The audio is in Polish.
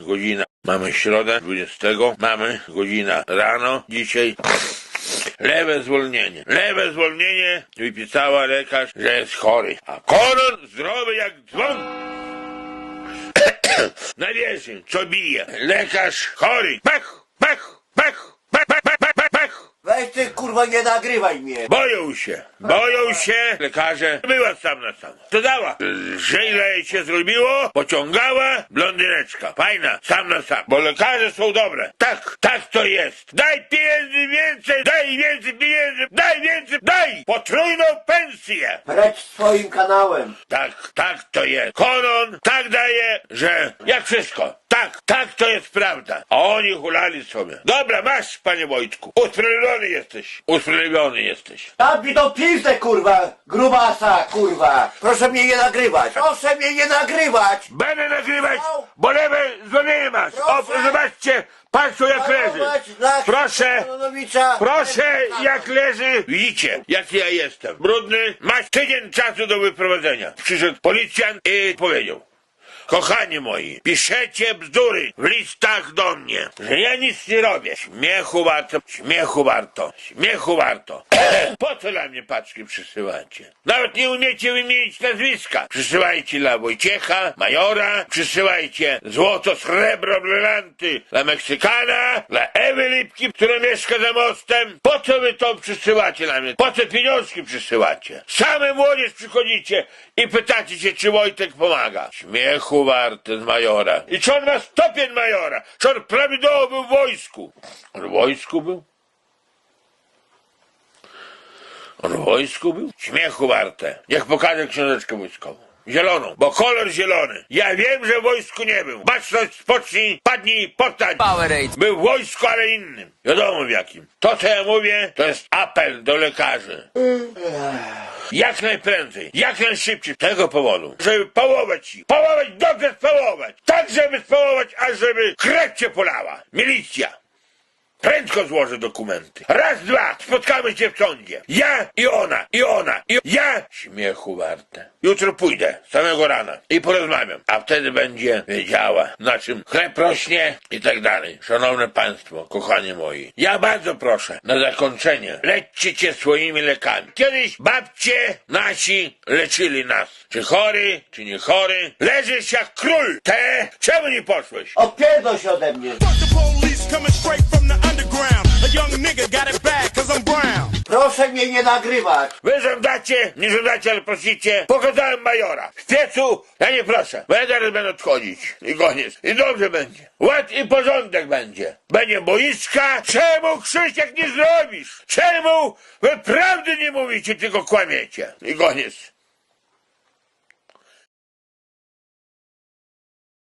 Godzina, mamy środę 20, mamy godzina rano dzisiaj. Lewe zwolnienie. Lewe zwolnienie wypisała lekarz, że jest chory. A koron zdrowy jak dzwon. Na wieży, co bije. Lekarz chory. Pech, pech, ty kurwa nie nagrywaj mnie. Boją się, boją się lekarze. Była sam na sam. To dała. Że ile jej się zrobiło, pociągała blondyneczka. Fajna, sam na sam. Bo lekarze są dobre. Tak, tak to jest. Daj pieniędzy więcej, daj więcej pieniędzy, daj więcej, daj! Potrójną pensję. Precz swoim kanałem. Tak, tak to jest. Konon tak daje, że jak wszystko. Tak, tak to jest prawda. A oni hulali sobie. Dobra, masz, panie Wojtku. Usprawiedliwiony jesteś. Usprawiedliwiony jesteś. Dam mi do pizdę kurwa, grubasa kurwa. Proszę mnie nie nagrywać. Proszę mnie nie nagrywać. Będę nagrywać, bo lewe zwolnienie masz. O, Proszę. zobaczcie, patrzcie jak leży. Proszę, proszę jak leży. Widzicie, jaki ja jestem. Brudny, masz tydzień czasu do wyprowadzenia. Przyszedł policjant i powiedział. Kochani moi, piszecie bzdury w listach do mnie, że ja nic nie robię. Śmiechu warto, śmiechu warto, śmiechu warto. po co dla mnie paczki przysyłacie? Nawet nie umiecie wymienić nazwiska. Przysyłajcie dla Wojciecha, Majora, przysyłajcie złoto, srebro, brylanty dla Meksykana, dla Ewy Lipki, która mieszka za mostem. Po co wy to przysyłacie dla mnie? Po co pieniążki przysyłacie? Same młodzież przychodzicie i pytacie się, czy Wojtek pomaga. Śmiechu warte z majora. I czy on ma stopień majora? Czy on prawidłowo był w wojsku? On w wojsku był? On w wojsku był? Śmiechu warte. Niech pokaże książeczkę wojskową. Zieloną, bo kolor zielony. Ja wiem, że w wojsku nie był. Baczność, spocznij, padnij, powstań. Powerade. Był w wojsku, ale innym. Wiadomo w jakim. To, co ja mówię, to jest apel do lekarzy. Jak najprędzej, jak najszybciej. Tego powodu, żeby połować ich. Połować, dobrze społować. Tak, żeby społować, aż żeby krew cię polała. Milicja. Prędko złożę dokumenty. Raz, dwa, spotkamy się w sądzie. Ja i ona, i ona, i ja. Śmiechu warte. Jutro pójdę, samego rana i porozmawiam. A wtedy będzie wiedziała, na czym chleb rośnie i tak dalej. Szanowne Państwo, kochani moi. Ja bardzo proszę, na zakończenie, leczcie cię swoimi lekami. Kiedyś babcie nasi leczyli nas. Czy chory, czy nie chory. Leżysz jak król. Te, czemu nie poszłeś? Odpierdol się ode mnie. Fuck the police coming straight from the underground. A young nigga got it bad cause I'm brown. Proszę mnie nie nagrywać. Wy żądacie, nie żądacie, ale prosicie. Pokazałem majora. W piecu ja nie proszę. Bo ja teraz będę odchodzić. I koniec. I dobrze będzie. Ład i porządek będzie. Będzie boiska. Czemu Krzysiek nie zrobisz? Czemu wy prawdy nie mówicie, tylko kłamiecie? I koniec.